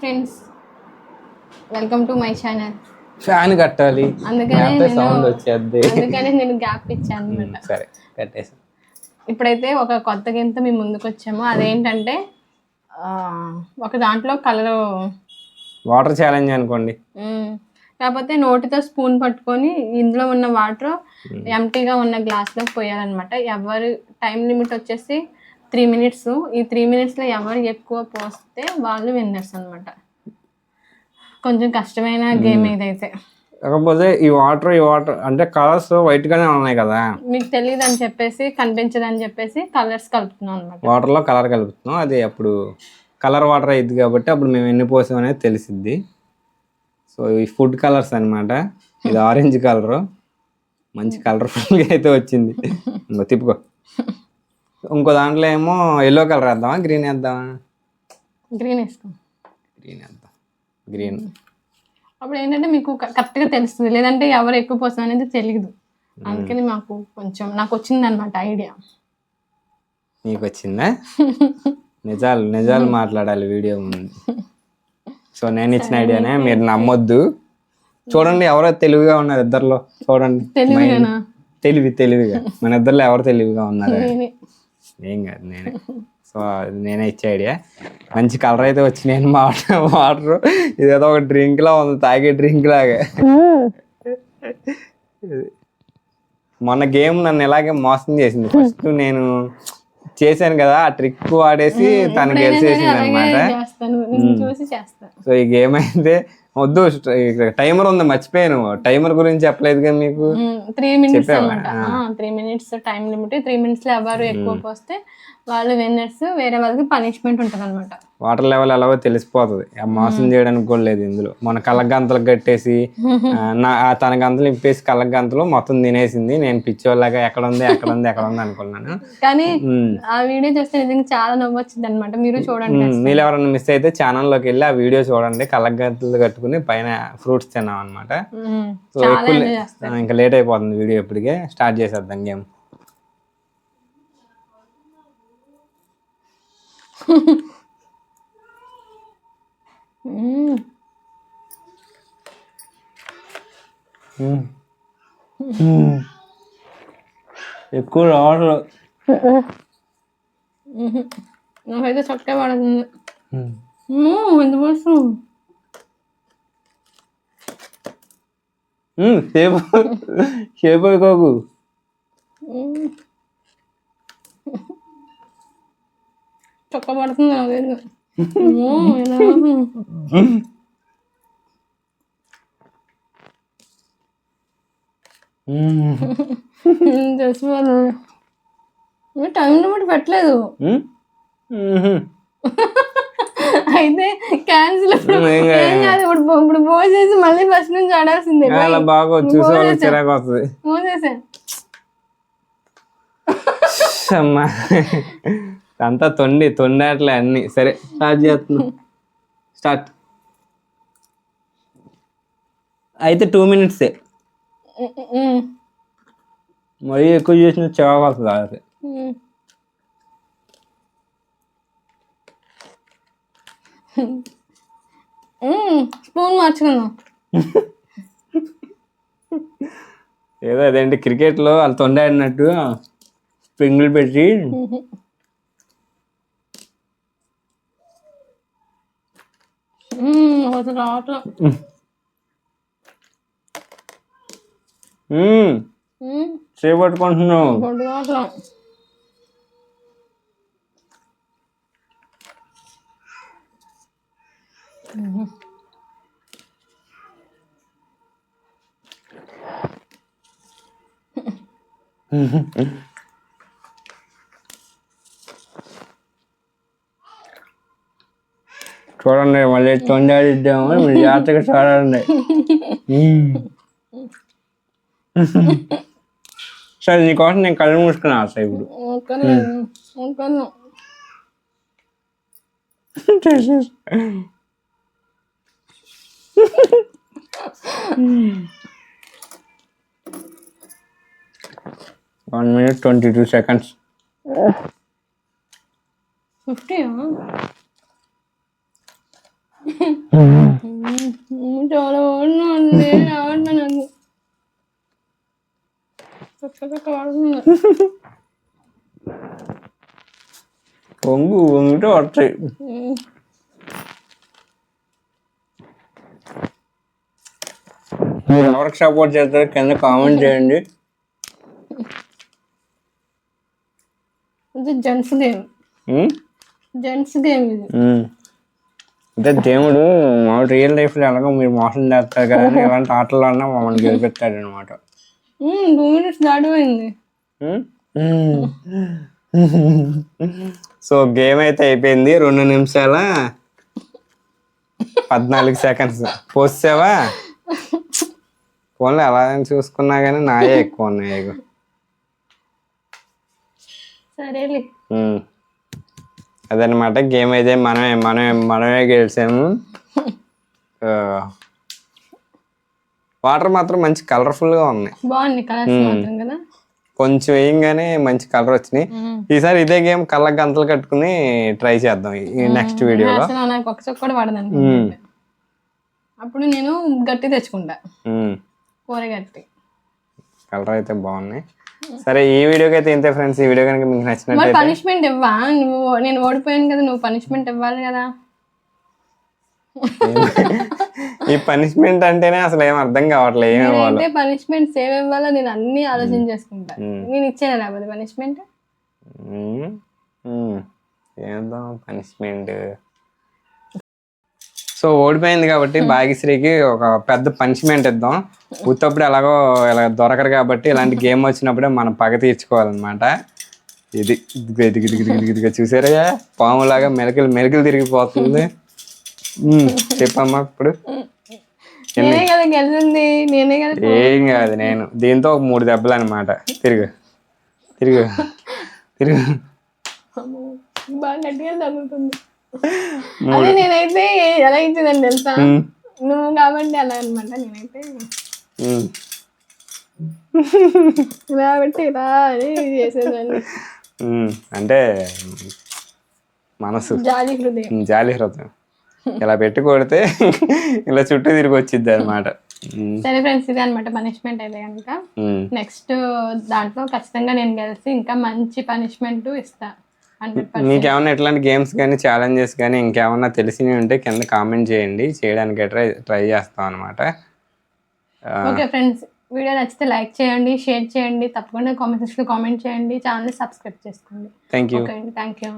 Friends welcome to my channel fan కట్టాలి. అందుకనే sound వచ్చేద్ది. అందుకనే నేను గ్యాప్ ఇచ్చాను అనమాట సరే కట్టేసి ఇప్పుడైతే ఒక కొత్త గేమ్తో మేము ముందుకు వచ్చాము అదేంటంటే ఒక దాంట్లో కలర్ వాటర్ ఛాలెంజ్ అనుకోండి. కాకపోతే నోటితో స్పూన్ పట్టుకొని ఇందులో ఉన్న వాటర్ ఎంటీగా ఉన్న గ్లాస్లో పోయాలన్నమాట. ఎవరు టైం లిమిట్ వచ్చేసి త్రీ మినిట్స్. ఈ త్రీ మినిట్స్లో ఎవరు ఎక్కువ పోస్తే వాళ్ళు విన్నర్స్ అన్నమాట. కొంచెం కష్టమైన గేమ్ ఇదైతే కాకపోతే ఈ వాటర్ ఈ వాటర్ అంటే కలర్స్ వైట్ గానే ఉన్నాయి కదా. మీకు తెలియదు అని చెప్పేసి కనిపించదని చెప్పేసి కలర్స్ కలుపుతున్నాం అనమాట వాటర్లో కలర్ కలుపుతున్నాం. అది అప్పుడు కలర్ వాటర్ అయింది కాబట్టి అప్పుడు మేము ఎన్ని పోసాం అనేది తెలిసిద్ది. సో ఈ ఫుడ్ కలర్స్ అన్నమాట. ఇది ఆరెంజ్ కలర్. మంచి కలర్ఫుల్గా అయితే వచ్చింది. తిప్పుకో. ఇంకో దాంట్లో ఏమో ఎల్లో కలర్ వేద్దామా? గ్రీన్ వేద్దామా? గ్రీన్ వేసుకో. గ్రీన్ వేద్దాం. గ్రీన్ అప్పుడు ఏంటంటే మీకు కరెక్ట్గా తెలుస్తుంది. లేదంటే ఎవరు ఎక్కువ పోసం అనేది తెలియదు అందుకని మాకు కొంచెం నాకు వచ్చింది అనమాట ఐడియా. నీకు వచ్చిందా నిజాలు నిజాలు మాట్లాడాలి వీడియో ముందు. సో నేను ఇచ్చిన ఐడియానే మీరు నమ్మొద్దు. చూడండి ఎవరో తెలివిగా ఉన్నారు ఇద్దరిలో. చూడండి. తెలివిగానా? తెలివి తెలివిగా. మన ఇద్దరిలో ఎవరు తెలివిగా ఉన్నారు? నేనే. ఏం కాదు నేనే. సో అది నేనే ఇచ్చే ఐడియా. మంచి కలర్ అయితే వచ్చి నేను వాటర్. వాటర్ ఇదేదో ఒక డ్రింక్ లా ఉంది తాగే డ్రింక్ లాగా. మొన్న గేమ్ నన్ను ఇలాగే మోసం చేసింది. ఫస్ట్ నేను చేశాను కదా ఆ ట్రిక్ వాడేసి తను గెలిచేసింది అనమాట సో ఈ గేమ్ అయితే వద్దు టైమర్ ఉంది మర్చిపోయాను. టైమర్ గురించి చెప్పలేదు కదా మీకు? Three minutes three minutes time limit three మినిట్స్లో ఎవరు ఎక్కువ పోస్తే వాళ్ళు విన్నర్స్ వేరే వాళ్ళకి పనిష్మెంట్ ఉంటుంది అనమాట వాటర్ లెవెల్ ఎలాగో తెలిసిపోతుంది. ఆ మోసం చేయడానికి కూడా లేదు ఇందులో. మన కళ్ళగంతలు కట్టేసి ఆ, నా తన గంతలు ఇప్పేసి కళ్ళగంతలు మొత్తం తినేసింది. నేను పిచ్చోళ్ళగా ఎక్కడ ఉంది ఎక్కడ ఉంది ఎక్కడ ఉంది అనుకున్నాను. కానీ. ఆ వీడియో చూస్తే నిజంగా చాలా నవ్వు వచ్చింది అనమాట మీరు చూడండి మీరు ఎవరైనా మిస్ అయితే ఛానల్లోకి వెళ్ళి ఆ వీడియో చూడండి. కళ్ళగంతలు కట్టుకుని పైన ఫ్రూట్స్ తిన్నాం అనమాట సో ఎక్కువ ఇంకా లేట్ అయిపోతుంది వీడియో ఇప్పటికే. స్టార్ట్ చేసేద్దాం గేమ్. ఎక్కువ ఉహు. నాకైతే చక్కగా పడుతుంది. ఉమ్, ఎంత పోసం సేపు సేపు అయిపోకు చొక్క పడుతుంది మీరు టైం లిమిట్ పెట్టలేదు. అయితే క్యాన్సిల్ ఇప్పుడు ఇప్పుడు పోసేసి మళ్ళీ ఫస్ట్ నుంచి ఆడాల్సిందే. అలా బాగా చూసే చిరాకు వస్తుంది. పోసేసా. అమ్మా. అంతా తొండి తొండాట్లే అన్ని. సరే స్టార్ట్ చేస్తున్నా. స్టార్ట్ అయితే టూ మినిట్సే మరీ ఎక్కువ చేసిన చిరాకు వస్తుంది స్పూన్ మార్చుకుందాం. ఏదో అదేంటి క్రికెట్లో వాళ్ళు తొండాడినట్టు స్ప్రింగులు పెట్టి. చేపట్టుకుంటున్నావు పొట్టు రావట్లేదు చూడండి మళ్ళీ తొండాడిద్దాము మీరు జాగ్రత్తగా చూడండి. సరే నీకోసం నేను కళ్ళు మూసుకున్నా అసలు ఇప్పుడు. ఒక్కర్లేదు ఒక్కర్లేదు one minute twenty two seconds fifty చాలా బాగుంది రావట్లే నాకు చక్క చక్క పడుతుంది పొంగు పొంగితే వస్తాయి మీరు ఎవరికి సపోర్ట్ చేస్తారు కింద కామెంట్ చేయండి. ఇది gents game. Um? Gents game ఇది. ఉమ్. అంటే దేవుడు మా రియల్ లైఫ్లో ఎలాగో మీరు మోసం చేస్తారు కదా ఇలాంటి ఆటల్లో అన్నా మమ్మల్ని గెలిపిస్తాడు అనమాట టూ మినిట్స్ దాటిపోయింది సో గేమ్ అయితే అయిపోయింది. రెండు నిమిషాల పద్నాలుగు సెకండ్స్ పోసావా ఫోన్లో ఎలా అని చూసుకున్నా కానీ నాయే ఎక్కువ ఉన్నాయి. సరేలే. అదనమాట గేమ్ అయితే మనమే మనమే మనమే గెలిచాము. వాటర్ మాత్రం మంచి colourful గా ఉన్నాయి. బాగుంది కలర్స్ మాత్రం కదా? కొంచెం వేయంగానే మంచి కలర్ వచ్చినాయి. ఈసారి ఇదే గేమ్ కళ్ళ గంతలు కట్టుకుని ట్రై చేద్దాం ఈ నెక్స్ట్ వీడియోలో. అసలు నాకు ఒక చొక్క కూడా పడదండి అప్పుడు నేను గట్టి తెచ్చుకుంటా. కూర గట్టి కలర్ అయితే బాగున్నాయి. సరే ఈ వీడియోకి అయితే ఇంతే ఫ్రెండ్స్. ఈ వీడియో కనుక మీకు మరి నచ్చినట్లయితే పనిష్మెంట్ ఇవ్వా? నువ్వు నేను ఓడిపోయాను కదా నువ్వు పనిష్మెంట్ ఇవ్వాలి కదా? ఈ పనిష్మెంట్ అంటేనే అసలు ఏం అర్థం కావట్లేదు ఏమి ఇవ్వాలి పనిష్మెంట్ సేవ్ ఇవ్వాలో? నేను అన్ని ఆలోచన చేసుకుంటా. నేను ఇచ్చాను లేకపోతే పనిష్మెంట్. ఏదో పనిష్మెంట్ సో ఓడిపోయింది కాబట్టి భాగ్యశ్రీకి ఒక పెద్ద పనిష్మెంట్ ఇద్దాం. ఉత్తప్పుడు ఎలాగో ఇలా దొరకరు కాబట్టి ఇలాంటి గేమ్ వచ్చినప్పుడే మనం పగ తీర్చుకోవాలన్నమాట. ఇది ఇదిగో చూసారా? పాములాగా మెలకలు మెలకలు తిరిగిపోతుంది. మ్మ్. చెప్పమ్మా ఇప్పుడు. ఏం కాదు నేను. దీంతో ఒక మూడు దెబ్బలు అనమాట తిరుగు. తిరుగు. తిరుగు. బాగా గట్టిగా అదే నేనైతే ఎలా ఇచ్చిందని తెలుసా. నువ్వు కాబట్టి అలా అనమాట నేనైతే. మ్మ్. ఇలా పెట్టి ఇలా అని చేసేదాన్ని. అంటే మనసు. జాలి హృదయం. జాలి హృదయం. ఇలా పెట్టి కొడితే ఇలా చుట్టూ తిరిగి వచ్చిద్ది అనమాట సరే ఫ్రెండ్స్ ఇదే అనమాట పనిష్మెంట్ అయితే కనుక. నెక్స్ట్ దాంట్లో ఖచ్చితంగా నేను గెలిచి ఇంకా మంచి పనిష్మెంట్ ఇస్తా. హండ్రెడ్ మీకు ఏమన్నా ఇట్లాంటి గేమ్స్ కానీ ఛాలెంజెస్ కానీ ఇంకేమన్నా తెలిసినవి ఉంటే కింద కామెంట్ చేయండి. చేయడానికి ట్రై ట్రై చేస్తాం అనమాట ఓకే ఫ్రెండ్స్ వీడియో నచ్చితే లైక్ చేయండి షేర్ చేయండి తప్పకుండా కామెంట్ సెక్షన్లో కామెంట్ చేయండి ఛానల్ సబ్స్క్రైబ్ చేసుకోండి. Thank you thank you